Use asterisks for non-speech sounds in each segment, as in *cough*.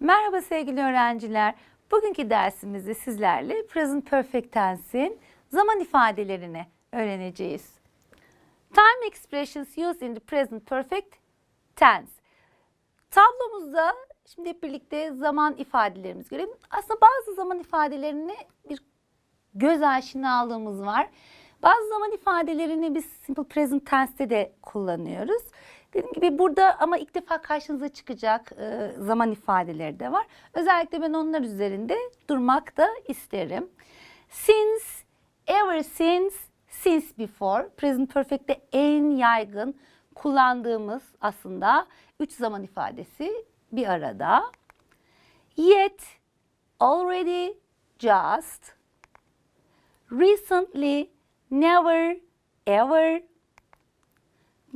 Merhaba sevgili öğrenciler. Bugünkü dersimizde sizlerle present perfect tense'in zaman ifadelerini öğreneceğiz. Time expressions used in the present perfect tense. Tablomuzda şimdi hep birlikte zaman ifadelerimizi görelim. Aslında bazı zaman ifadelerini bir göz aşinalığımız var. Bazı zaman ifadelerini biz simple present tense'te de kullanıyoruz. Dediğim gibi burada ama ilk defa karşınıza çıkacak e, zaman ifadeleri de var. Özellikle ben onlar üzerinde durmak da isterim. Since, ever since, since before. Present perfect'te en yaygın kullandığımız aslında üç zaman ifadesi bir arada. Yet, already, just, recently, never, ever,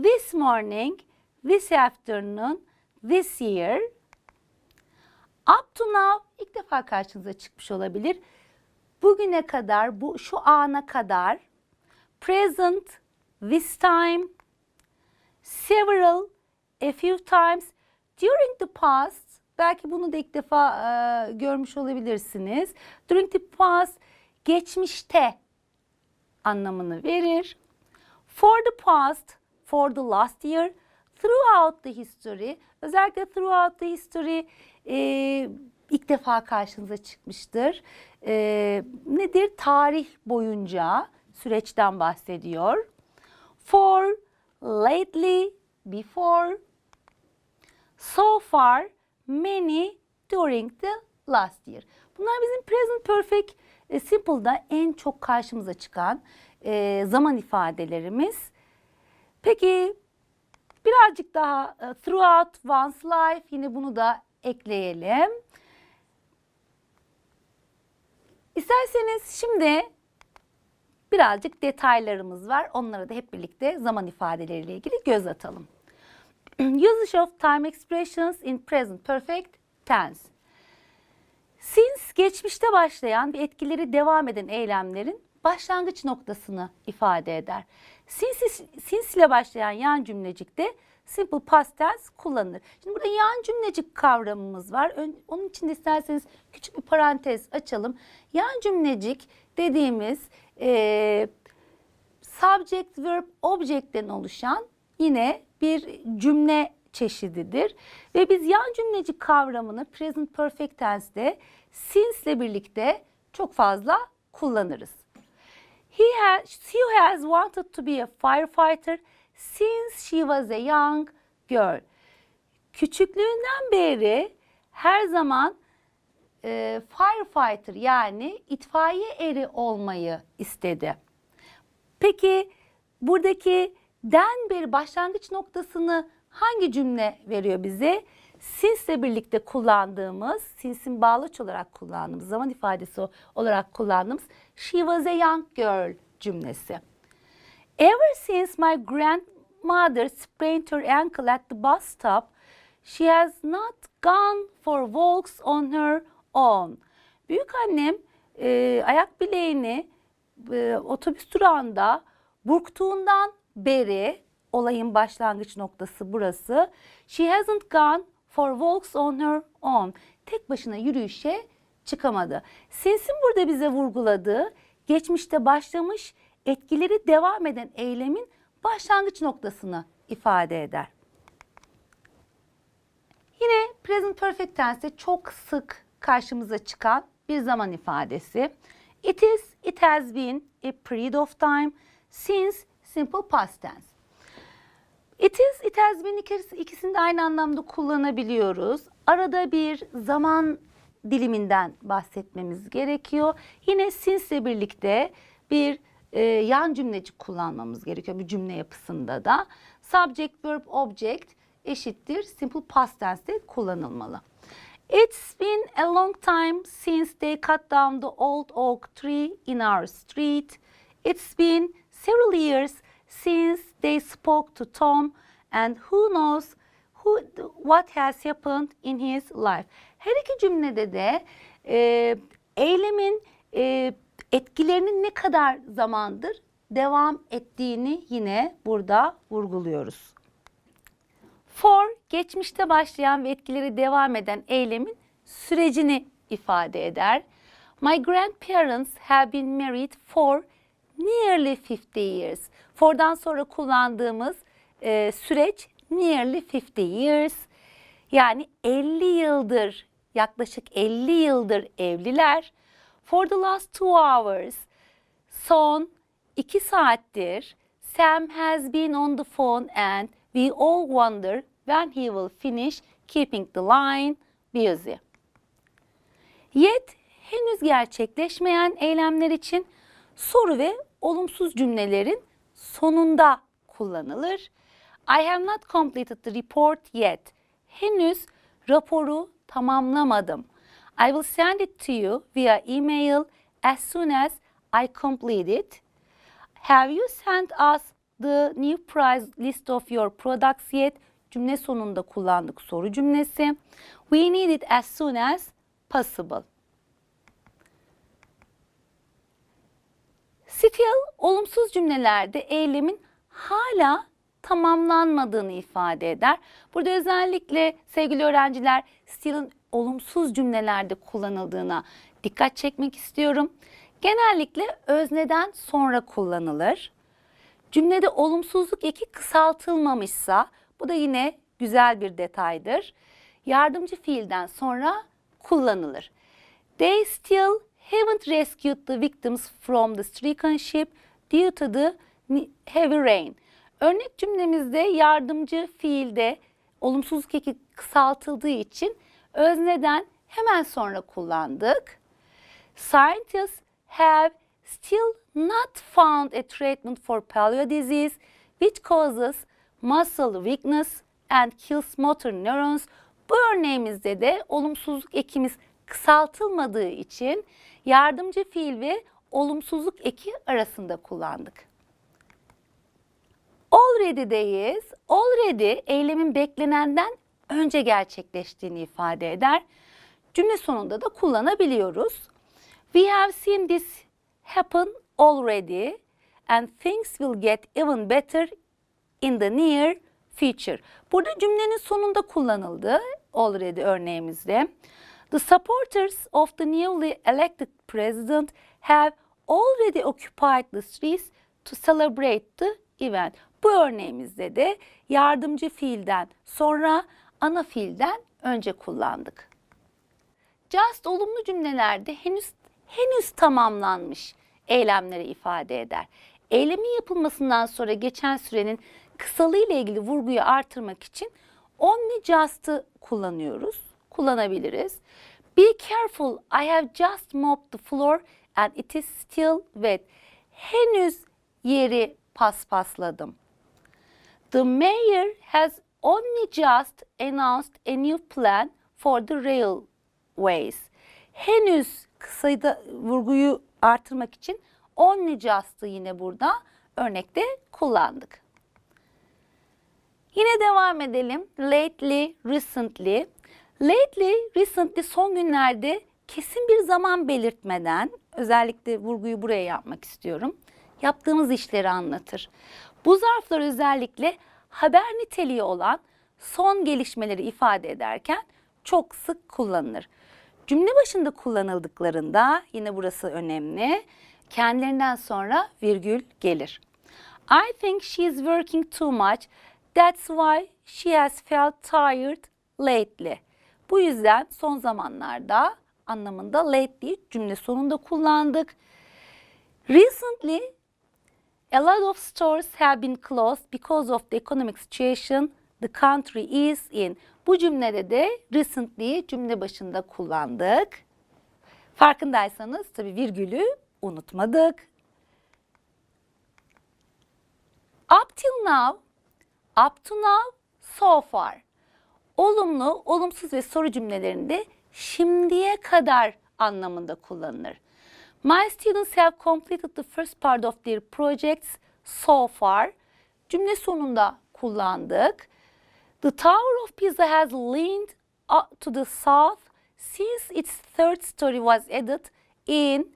this morning, this afternoon, this year. Up to now ilk defa karşınıza çıkmış olabilir. Bugüne kadar, bu şu ana kadar present, this time, several, a few times, during the past, belki bunu da ilk defa e, görmüş olabilirsiniz. During the past, geçmişte anlamını verir. For the past, for the last year, throughout the history, özellikle throughout the history e, ilk defa karşınıza çıkmıştır. E, nedir? Tarih boyunca süreçten bahsediyor. For, lately, before, so far, many, during the last year. Bunlar bizim present perfect e, simple'da en çok karşımıza çıkan e, zaman ifadelerimiz. Peki birazcık daha e, throughout one's life yine bunu da ekleyelim. İsterseniz şimdi birazcık detaylarımız var. Onlara da hep birlikte zaman ifadeleriyle ilgili göz atalım. *clears throat* Usage of time expressions in present perfect tense. Since geçmişte başlayan ve etkileri devam eden eylemlerin başlangıç noktasını ifade eder. Since, since ile başlayan yan cümlecikte simple past tense kullanılır. Şimdi burada yan cümlecik kavramımız var. Onun için de isterseniz küçük bir parantez açalım. Yan cümlecik dediğimiz eee subject, verb, object'ten oluşan yine bir cümle çeşididir. Ve biz yan cümlecik kavramını present perfect tense'de since ile birlikte çok fazla kullanırız. He has, she has wanted to be a firefighter since she was a young girl. Küçüklüğünden beri her zaman e, firefighter yani itfaiye eri olmayı istedi. Peki buradaki den beri başlangıç noktasını hangi cümle veriyor bize? Since'le birlikte kullandığımız, since'in bağlaç olarak kullandığımız, zaman ifadesi olarak kullandığımız she was a young girl cümlesi. Ever since my grandmother sprained her ankle at the bus stop, she has not gone for walks on her own. Büyük annem e, ayak bileğini e, otobüs durağında burktuğundan beri olayın başlangıç noktası burası. She hasn't gone for walks on her own. Tek başına yürüyüşe çıkamadı. Since'in burada bize vurguladığı geçmişte başlamış etkileri devam eden eylemin başlangıç noktasını ifade eder. Yine present perfect tense'te çok sık karşımıza çıkan bir zaman ifadesi. It is, it has been a period of time since simple past tense. It is, it has been ikisi, ikisini de aynı anlamda kullanabiliyoruz. Arada bir zaman diliminden bahsetmemiz gerekiyor. Yine since ile birlikte bir e, yan cümlecik kullanmamız gerekiyor bir cümle yapısında da. Subject, verb, object eşittir simple past tense'de kullanılmalı. It's been a long time since they cut down the old oak tree in our street. It's been several years since they spoke to Tom and who knows who, what has happened in his life. Her iki cümlede de e, eylemin e, etkilerinin ne kadar zamandır devam ettiğini yine burada vurguluyoruz. For geçmişte başlayan ve etkileri devam eden eylemin sürecini ifade eder. My grandparents have been married for nearly 50 years. For'dan sonra kullandığımız e, süreç nearly 50 years. Yani 50 yıldır, yaklaşık 50 yıldır evliler. For the last two hours, son 2 saattir Sam has been on the phone and we all wonder when he will finish keeping the line busy. Yet henüz gerçekleşmeyen eylemler için soru ve olumsuz cümlelerin sonunda kullanılır. I have not completed the report yet. Henüz raporu tamamlamadım. I will send it to you via email as soon as I complete it. Have you sent us the new price list of your products yet? Cümle sonunda kullandık soru cümlesi. We need it as soon as possible. Still olumsuz cümlelerde eylemin hala tamamlanmadığını ifade eder. Burada özellikle sevgili öğrenciler still'in olumsuz cümlelerde kullanıldığına dikkat çekmek istiyorum. Genellikle özneden sonra kullanılır. Cümlede olumsuzluk eki kısaltılmamışsa bu da yine güzel bir detaydır. Yardımcı fiilden sonra kullanılır. They still haven't rescued the victims from the stricken ship due to the heavy rain. Örnek cümlemizde yardımcı fiilde olumsuzluk eki kısaltıldığı için özneden hemen sonra kullandık. Scientists have still not found a treatment for polio disease which causes muscle weakness and kills motor neurons. Bu örneğimizde de olumsuzluk ekimiz kısaltılmadığı için yardımcı fiil ve olumsuzluk eki arasında kullandık. Already'deyiz. Already eylemin beklenenden önce gerçekleştiğini ifade eder. Cümle sonunda da kullanabiliyoruz. We have seen this happen already and things will get even better in the near future. Burada cümlenin sonunda kullanıldı already örneğimizde. The supporters of the newly elected president have already occupied the streets to celebrate the event. Bu örneğimizde de yardımcı fiilden sonra ana fiilden önce kullandık. Just olumlu cümlelerde henüz henüz tamamlanmış eylemleri ifade eder. Eylemin yapılmasından sonra geçen sürenin kısalığı ile ilgili vurguyu artırmak için only just'ı kullanıyoruz. Kullanabiliriz. Be careful, I have just mopped the floor and it is still wet. Henüz yeri paspasladım. The mayor has only just announced a new plan for the railways. Henüz kısayda vurguyu artırmak için only just'ı yine burada örnekte kullandık. Yine devam edelim. Lately, recently. Lately, recently son günlerde kesin bir zaman belirtmeden özellikle vurguyu buraya yapmak istiyorum. Yaptığımız işleri anlatır. Bu zarflar özellikle haber niteliği olan son gelişmeleri ifade ederken çok sık kullanılır. Cümle başında kullanıldıklarında yine burası önemli. Kendilerinden sonra virgül gelir. I think she is working too much. That's why she has felt tired lately. Bu yüzden son zamanlarda anlamında lately cümle sonunda kullandık. Recently, a lot of stores have been closed because of the economic situation the country is in. Bu cümlede de recently cümle başında kullandık. Farkındaysanız tabii virgülü unutmadık. Up till now, up to now, so far. Olumlu, olumsuz ve soru cümlelerinde şimdiye kadar anlamında kullanılır. My students have completed the first part of their projects so far. Cümle sonunda kullandık. The Tower of Pisa has leaned up to the south since its third story was added in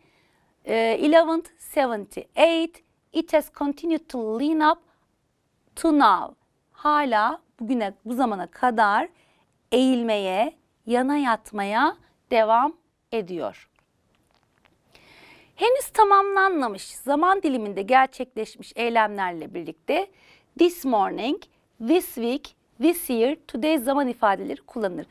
uh, 1178. It has continued to lean up to now. Hala bugüne bu zamana kadar eğilmeye, yana yatmaya devam ediyor. Henüz tamamlanmamış zaman diliminde gerçekleşmiş eylemlerle birlikte this morning, this week, this year, today zaman ifadeleri kullanılır.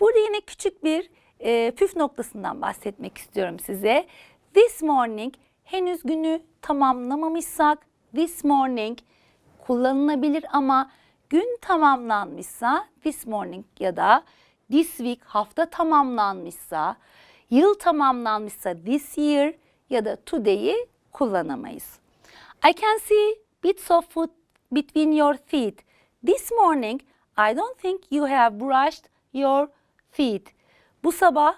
Burada yine küçük bir e, püf noktasından bahsetmek istiyorum size. This morning henüz günü tamamlamamışsak this morning kullanılabilir ama gün tamamlanmışsa this morning ya da this week hafta tamamlanmışsa, yıl tamamlanmışsa this year ya da today'i kullanamayız. I can see bits of food between your teeth. This morning I don't think you have brushed your teeth. Bu sabah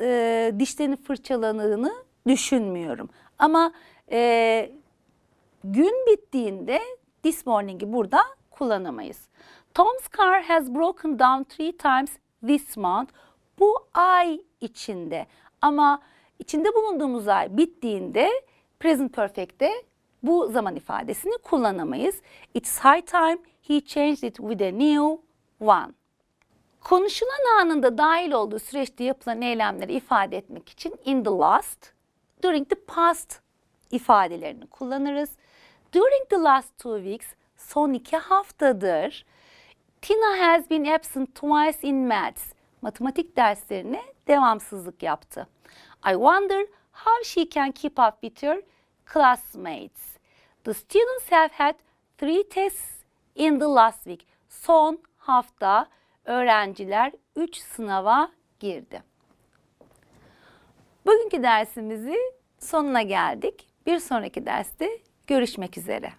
e, dişlerini fırçaladığını düşünmüyorum. Ama e, gün bittiğinde this morning'i burada kullanamayız. Tom's car has broken down three times this month. Bu ay içinde ama içinde bulunduğumuz ay bittiğinde present perfect'te bu zaman ifadesini kullanamayız. It's high time he changed it with a new one. Konuşulan anında dahil olduğu süreçte yapılan eylemleri ifade etmek için in the last, during the past ifadelerini kullanırız. During the last two weeks, son iki haftadır Tina has been absent twice in maths. Matematik derslerine devamsızlık yaptı. I wonder how she can keep up with her classmates. The students have had three tests in the last week. Son hafta öğrenciler 3 sınava girdi. Bugünkü dersimizi sonuna geldik. Bir sonraki derste görüşmek üzere.